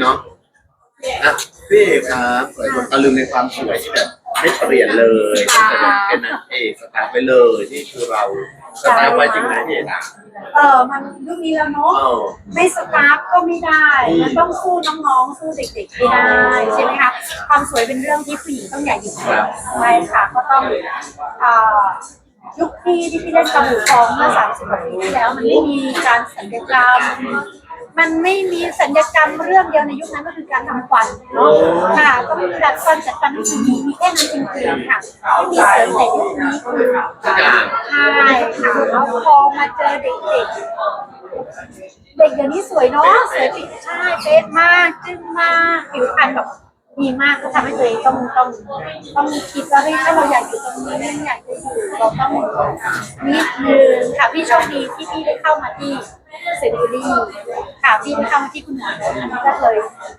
เนาะอะพี่เอกครับสวยคนตะลึงในความสวยที่แบบไม่เปลี่ยนเลยตั้งแต่แบบเป็นนางเอกสตาร์ทไปเลยที่คือเราสตาร์ทไว้จริงนะพี่เอกอะเออมันยุคนี้แล้วเนาะ เออไม่สตาร์ฟก็ไม่ได้มันต้องสู้น้องๆ สู้เด็กๆไม่ได้ใช่ไหมคะ ความสวยเป็นเรื่องที่ผู้หญิงต้องใหญ่อยู่แล้วใช่ค่ะ ก็ต้องเอ่อยุคที่ที่พี่เล่นกำหนูทองเมื่อสามสิบกว่าปีที่แล้ว มันไม่มีการสัญญกรรม มันไม่มีสัญญกรรมเรื่องเดียวในยุคนั้นก็คือการทำฟันเนาะค่ะ ก็มีดัดฟันจัดฟันที่ดีมีแค่นั้นจริงๆค่ะไม่มีเสริมแต่ยุคนี้คือทุกอย่างใช่ค่ะแล้วพอมาเจอเด็กๆ เด็กเดี๋ยวนี้สวยเนาะสวยปิดใช่เป๊ะมากจึ้งมากผิวพรรณแบบดีมากก็ทำให้ตัวเองต้องต้องต้องคิดว่าเฮ้ยถ้าเราอยากอยู่ตรงนี้อยากจะอยู่เราต้องนิดนึงค่ะพี่โชคดีที่พี่ได้เข้ามาที่ เซนตูรี่ค่ะพี่ได้เข้ามาที่คุณหมออันนี้ก็เลย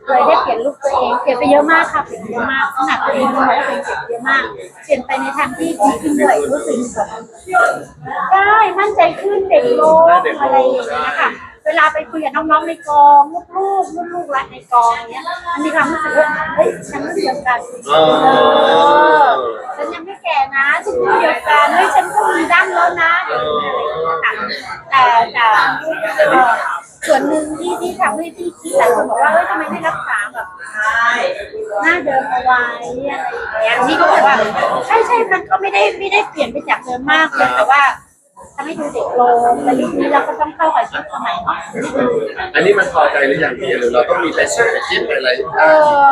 เลยได้เปลี่ยนลุคตัวเองเปลี่ยนไปเยอะมากค่ะเปลี่ยนไปเยอะมากขนาดตัวเองด้วยตัวเองเปลี่ยนไปเยอะมากเปลี่ยนไปในทางที่ดีขึ้นด้วยรู้สึกแบบได้มั่นใจขึ้นเด็กลงอะไรอย่างเงี้ยค่ะเวลาไปคุยกับน้องๆในกองลูกๆลูกๆรักในกองเนี้ยมันมีความรู้สึกว่าเฮ้ยฉันรุ่นเดียวกันเออฉันยังไม่แก่นะฉันรุ่นเดียวกันเฮ้ยฉันก็มีดั้งแล้วนะ แต่แต่เอ่อส่วนหนึ่งที่ที่ทำให้พี่คิดหลายคนบอกว่าเฮ้ยทำไมไม่รักษาแบบหน้าเดิมเอาไว้อะไรอย่างเงี้ยนี่ก็บอกว่าใช่ใช่มันก็ไม่ได้ไม่ได้เปลี่ยนไปจากเดิมมากเลยแต่ว่าทำให้ดูเด็กลงแต่ยุคนี้เราก็ต้องเข้ากับยุคสมัยเนาะอันนี้มันพอใจหรือยังพี่หรือเราต้องมีไปเช็คไปจิ้มไปอะไรเอ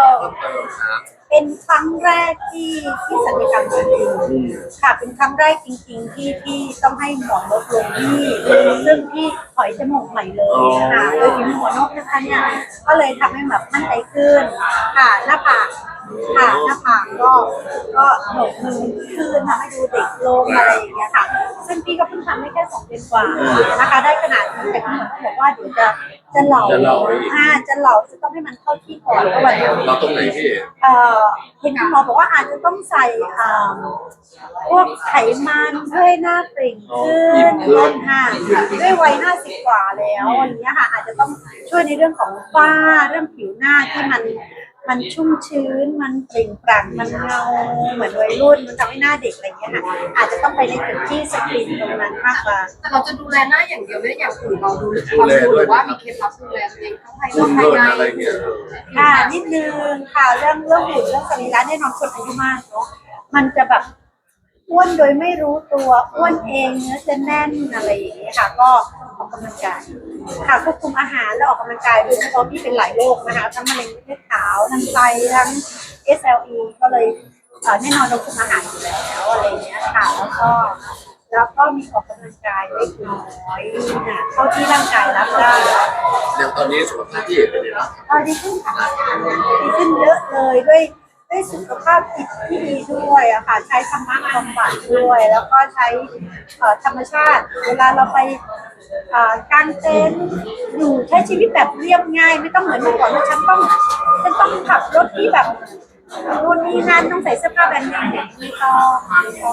อ เพิ่มเติมครับ เป็นครั้งแรกที่ที่ศัลยกรรมจริงอืมๆค่ะเป็นครั้งแรกจริง ๆ ที่ที่ต้องให้หมอลดลงที่ซึ่งที่ถอยจมูกใหม่เลยค่ะโดยถึงหมอนกนะคะเนี่ยก็เลยทำให้แบบมั่นใจขึ้น ค่ะหน้าผากค่ะหน้าผากก็ก็โหนกมือขึ้นทำให้ดูเด็กลงอะไรอย่างเงี้ยค่ะ ซึ่งพี่ก็เพิ่งทำได้แค่สองเดือนกว่านะคะได้ขนาดนี้แต่คุณหมอบอกว่าเดี๋ยวจะ จะเหลาจะเหลาอีก อ่าจะเหลาจะต้องให้มันเข้าที่ก่อนแล้ววันนี้เราตรงไหนพี่ เอ่อเห็นคุณหมอบอกว่าอาจจะต้องใส่อ่าพวกไขมันเพื่อให้หน้าเปล่งขึ้น ลดห่างด้วยวัยห้าสิบกว่าแล้วอย่างเงี้ยค่ะอาจจะต้องช่วยในเรื่องของฝ้าเรื่องผิวหน้าที่มัน มันชุ่มชื้น มันเปล่งปลั่ง มันเงา เหมือนวัยรุ่น มันทำให้หน้าเด็กอะไรเงี้ยค่ะ อาจจะต้องไปในจุดที่สกรีนตรงนั้นมากกว่า แต่เราจะดูแลหน้าอย่างเดียวไม่ได้อย่างอื่นเราดูความดูหรือว่ามีเคล็ดลับดูแลตัวเองทั้งภายนรุ่อกภายเริ่ในอะไงค่ะนิดนึงค่ะเรื่องเรื่องหุ่นเรื่องสรีระแน่นอนคนอายุมากเนาะ มันจะแบบ อ้วนโดยไม่รู้ตัวอ้วนเองเนื้อจะแน่นอะไรอย่างเงี้ยค่ะ ก็ออกกำลังกายค่ะควบคุมอาหารแล้วออกกำลังกายโดยเฉพาะที่เป็นหลายโรคนะคะทั้งมะเร็งเม็ดขาวทั้งไตทั้ง SLE ก็เลยเอ่อแน่นอนเราคุมอาหารอยู่แล้วอะไรอย่างเงี้ยค่ะแล้วก็แล้วก็มีออกกำลังกายเล็กน้อยนะเท่าที่ร่างกายรับได้ อย่างตอนนี้สุขภาพพี่เอกเป็นยังไงบ้าง เออดีขึ้นค่ะดีขึ้นเยอะเลยด้วย ด้สุขภาพจิตที่ดีด้วยอะค่ะ ใช้ธรรมะบำบัดด้วย แล้วก็ใช้เอ่อธรรมชาติ เวลาเราไปเอ่อกางเต็นท์อยู่ใช้ชีวิตแบบเรียบง่าย ไม่ต้องเหมือนเมื่อก่อนว่าฉันต้องฉันต้องขับรถที่แบบนู่นนี่นั่นต้องใส่เสื้อผ้าแบรนด์เนมเนี่ยไม่ต้องไม่ต้อ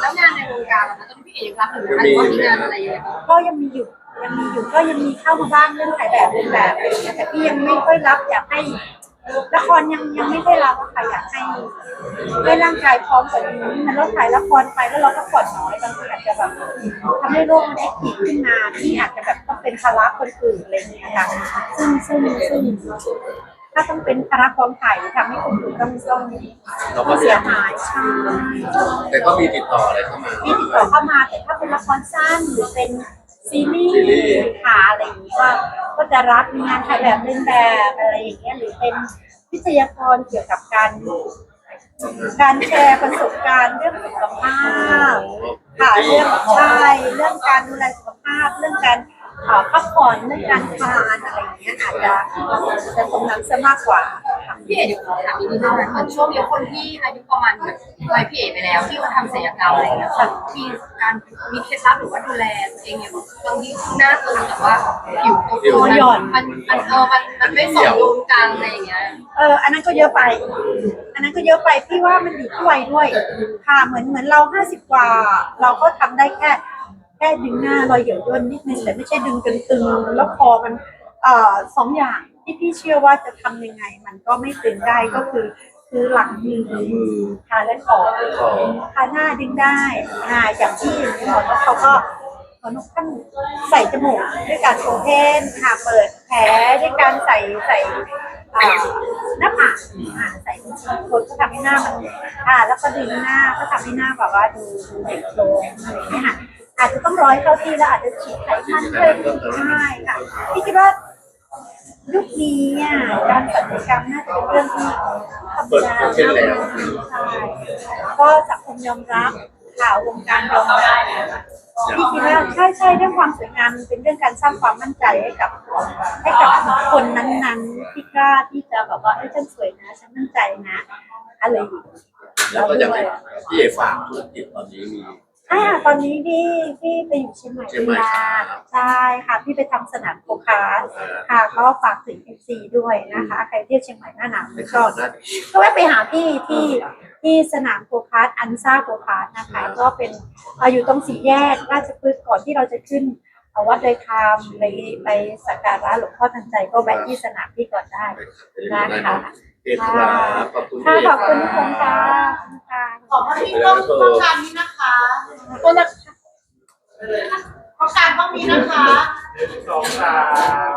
แล้วงานในวงการล่ะคะตอนนี้พี่เอกยังรับอยู่ไหมคะหรือว่ามีงานอะไรยังไงบ้างก็ยังมีอยู่ยังมีอยู่ก็ยังมีเข้ามาบ้างเรื่องถ่ายแบบเรื่องแบบอะไรอย่างเงี้ยแต่พี่ยังไม่ค่อยรับอยากให้ ละครยังยังไม่ได้รับอะค่ะอยากให้ให้ร่างกายพร้อมกว่านี้มันเราถ่ายละครไปแล้วเราก็ผ่อนน้อยบางทีอาจจะแบบทำให้โรคมันแอคทีฟขึ้นมาที่อาจจะแบบต้องเป็นภาระคนอื่นอะไรอย่างเงี้ยค่ะซึ่งซึ่งซึ่งถ้าต้องเป็นภาระกองถ่ายทำให้คนอื่นต้องต้องเราก็เสียหายใช่แต่ก็มีติดต่ออะไรเข้ามาที่ติดต่อเข้ามาแต่ถ้าเป็นละครสั้นหรือเป็นซีรีส์ส์ขาอะไรอย่างนี้ก็ ก็จะรับมีงานถ่ายแบบเล่นแบบอะไรอย่างเงี้ยหรือเป็นวิทยากรเกี่ยวกับการ การแชร์ประสบการณ์เรื่องสุขภาพค่ะเรื่องใช่เรื่องการดูแลสุขภาพ เรื่องการเอ่อพักผ่อนเรื่องการทานอะไรอย่างเงี้ยอาจจะจะตรงนั้นซะมากกว่า พี่เอกเดี๋ยวขอถามอีกนิดนึงนะเหมือนช่วงนี้คนที่อายุประมาณแบบวัยพี่เอกไปแล้ว ที่เขาทำศัลยกรรมอะไรอย่างเงี้ยค่ะมีการมีเคล็ดลับหรือว่าดูแลตัวเองอย่างบางทีหน้าตึงแต่ว่าผิวตัวมันมันเออมันมันไม่สมดุลกันอะไรอย่างเงี้ยเอออันนั้นก็เยอะไป อันนั้นก็เยอะไปพี่ว่ามันอยู่ที่วัยด้วย ค่ะเหมือนเหมือนเราห้าสิบกว่า เราก็ทำได้แค่แค่ดึงหน้ารอยเหี่ยวย่นนิดนึงแต่ไม่ใช่ดึงจนตึงแล้วคอมันเอ่อสองอย่าง ที่พี่เชื่อว่าจะทำยังไง มันก็ไม่เป็นได้ก็คือ คือหลังมือมือทาและขอขอบทาหน้าดึงได้อ่าอย่างที่หมอแล้วเขาก็หมอนกท่านใส่จมูกด้วยการโอเพนค่ะเปิดแผลด้วยการใส่ใส่อ่าหน้าผากอ่าใส่ซิลิโคนก็ทำให้หน้ามันอ่าแล้วก็ดึงหน้าก็ทำให้หน้าแบบว่าดูดูเด็กลงอะไรอย่างเงี้ยค่ะอาจจะต้องร้อยเข้าที่แล้วอาจจะฉีดไขมันเพิ่มใช่ค่ะพี่ คิดว่ายุคนี้อะการศัลยกรรมน่าจะเป็นเรื่องที่ธรรมดามากใช่ก็สังคมยอมรับข่าววงการยอมรับพี่คิดว่าใช่ใช่เรื่องความสวยงามมันเป็นเรื่องการสร้างความมั่นใจให้กับให้กับคนนั้นๆที่กล้าที่จะแบบว่าเอ้ยฉันสวยนะฉันมั่นใจนะอะไรอย่างเงี้ยแล้วก็อย่างที่เอฝากธุรกิจตอนนี้มี อ่าตอนนี้พี่พี่ไปอยู่เชียงใหม่เชียงใหม่ลาใช่ค่ะพี่ไปทำสนามโคคาร์ค่ะก็ฝากถึง FC ด้วยนะคะ ใครเที่ยวเชียงใหม่หน้าหนาวในก็ข่าวหน้าก็แวะไปหาพี่ที่ที่สนามโคคาร์อันซ่าโคคาร์นะคะ ก็เป็นเอ่ออยู่ตรงสี่แยกราชพฤกษ์ก่อนที่เราจะขึ้นเอ่อวัดเลยคามไปไปสักการะหลวงพ่อทันใจก็แวะที่สนามพี่ก่อนได้นะคะเอครับขอบคุณค่ะพี่ขอบคุณคุณค่ะค่ะ ขอบคุณที่ต้องต้องการนี้นะคะขอบคุณนะคะต้องการต้องมีนะคะสองสาม